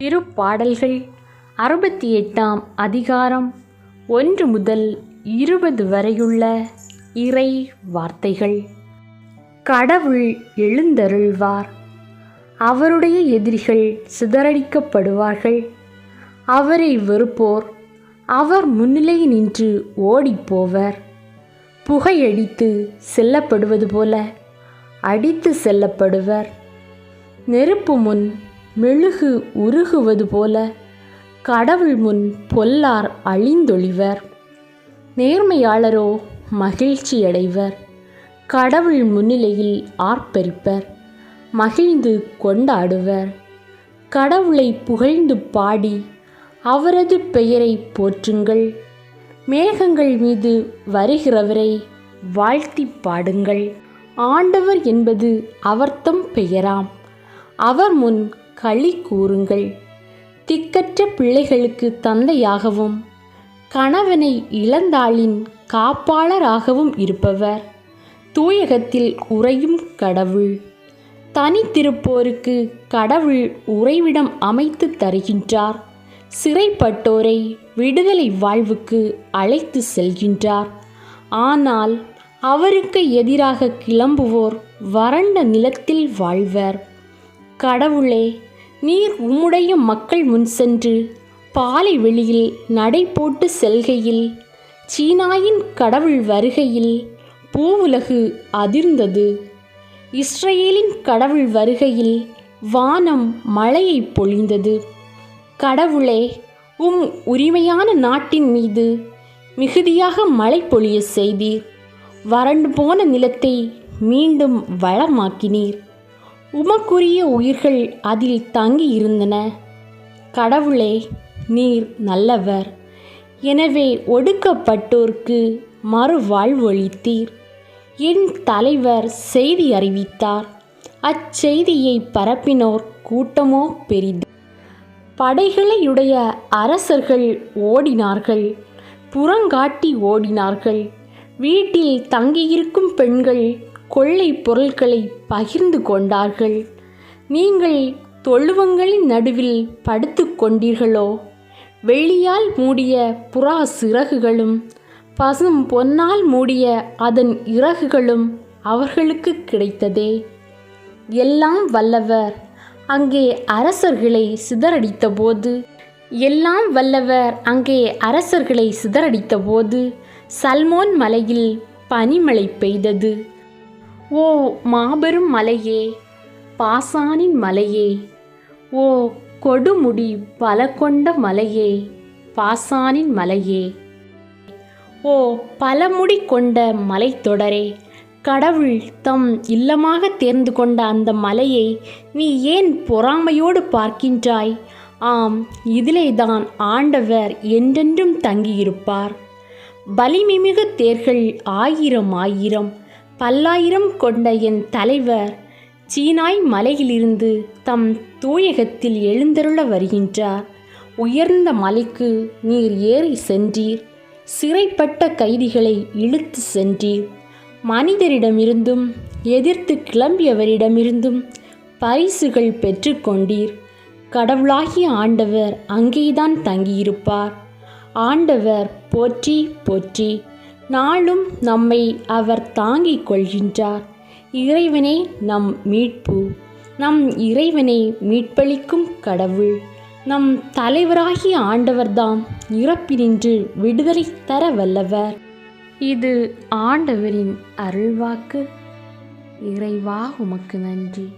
திருப்பாடல்கள் அறுபத்தி எட்டாம் அதிகாரம் ஒன்று முதல் இருபது வரையுள்ள இறை வார்த்தைகள். கடவுள் எழுந்தருள்வார். அவருடைய எதிரிகள் சிதறடிக்கப்படுவார்கள். அவரை வெறுப்போர். அவர் முன்னிலை நின்று ஓடிப்போவர். புகையடித்து செல்லப்படுவது போல அடித்து செல்லப்படுவர். நெருப்பு முன் மெழுகு உருகுவது போல கடவுள் முன் பொல்லார் அழிந்தொழிவர். நேர்மையாளரோ மகிழ்ச்சியடைவர். கடவுள் முன்னிலையில் ஆர்ப்பரிப்பர். மகிழ்ந்து கொண்டாடுவர். கடவுளை புகழ்ந்து பாடி அவரது பெயரை போற்றுங்கள். மேகங்கள் மீது வருகிறவரை வாழ்த்தி பாடுங்கள். ஆண்டவர் என்பது அவர்தம் பெயராம். அவர் முன் களி கூறுங்கள். திக்கற்ற பிள்ளைகளுக்கு தந்தையாகவும் கணவனை இழந்தாளின் காப்பாளராகவும் இருப்பவர். தூயகத்தில் உறையும் கடவுள். தனித்திருப்போருக்கு கடவுள் உறைவிடம் அமைத்து தருகின்றார். சிறைப்பட்டோரை விடுதலை வாழ்வுக்கு அழைத்து செல்கின்றார். ஆனால் அவருக்கு எதிராக கிளம்புவோர் வறண்ட நிலத்தில் வாழ்வர். கடவுளே நீர் உம்முடைய மக்கள் முன் சென்று பாலை வெளியில் நடை போட்டு செல்கையில் சீனாயின் கடவுள் வருகையில் பூவுலகு அதிர்ந்தது. இஸ்ரேலின் கடவுள் வருகையில் வானம் மழையை பொழிந்தது. கடவுளே உம் உரிமையான நாட்டின் மீது மிகுதியாக மழை பொழிய செய்தீர். வறண்டு போன நிலத்தை மீண்டும் வளமாக்கினீர். உமக்குரிய உயிர்கள் அதில் தங்கி இருந்தன கடவுளே நீர் நல்லவர். எனவே ஒடுக்கப்பட்டோர்க்கு மறுவாழ்வொழித்தீர். என் தலைவர் செய்தி அறிவித்தார். அச்செய்தியை பரப்பினோர் கூட்டமோ பெரிது. படைகளையுடைய அரசர்கள் ஓடினார்கள். புறங்காட்டி ஓடினார்கள். வீட்டில் தங்கியிருக்கும் பெண்கள் கொள்ளை பொருட்களை பகிர்ந்து கொண்டார்கள். நீங்கள் தொழுவங்களின் நடுவில் படுத்து கொண்டீர்களோ? வெள்ளியால் மூடிய புறா சிறகுகளும் பசும் பொன்னால் மூடிய அதன் இறகுகளும் அவர்களுக்கு கிடைத்ததே. எல்லாம் வல்லவர் அங்கே அரசர்களை சிதறடித்தபோது எல்லாம் வல்லவர் அங்கே அரசர்களை சிதறடித்தபோது சல்மோன் மலையில் பனிமழை பெய்தது. ஓ மாபெரும் மலையே பாசானின் மலையே ஓ கொடுமுடி பல கொண்ட மலையே பாசானின் மலையே. ஓ பலமுடி கொண்ட மலைத்தொடரே கடவுள் தம் இல்லமாக தேர்ந்து கொண்ட அந்த மலையை நீ ஏன் பொறாமையோடு பார்க்கின்றாய்? ஆம் இதிலேதான் ஆண்டவர் என்றென்றும் தங்கியிருப்பார். வலிமைமிகு தேர்கள் ஆயிரம் ஆயிரம் பல்லாயிரம் கொண்ட என் தலைவர் சீனாய் மலையிலிருந்து தம் தூயகத்தில் எழுந்தருள வருகின்றார். உயர்ந்த மலைக்கு நீர் ஏறி சென்றீர். சிறைப்பட்ட கைதிகளை இழுத்து சென்றீர். மனிதரிடமிருந்தும் எதிர்த்து கிளம்பியவரிடமிருந்தும் பரிசுகள் பெற்றுக்கொண்டீர் கடவுளாகிய ஆண்டவர் அங்கேதான் தங்கியிருப்பார். ஆண்டவர் போற்றி போற்றி. நாளும் நம்மை அவர் தாங்கிக் கொள்கின்றார். இறைவனே நம் மீட்பு. நம் இறைவனை மீட்பளிக்கும் கடவுள். நம் தலைவராகிய ஆண்டவர்தாம் இறப்பினின்று விடுதலை தர வல்லவர். இது ஆண்டவரின் அருள்வாக்கு. இறைவா உமக்கு நன்றி.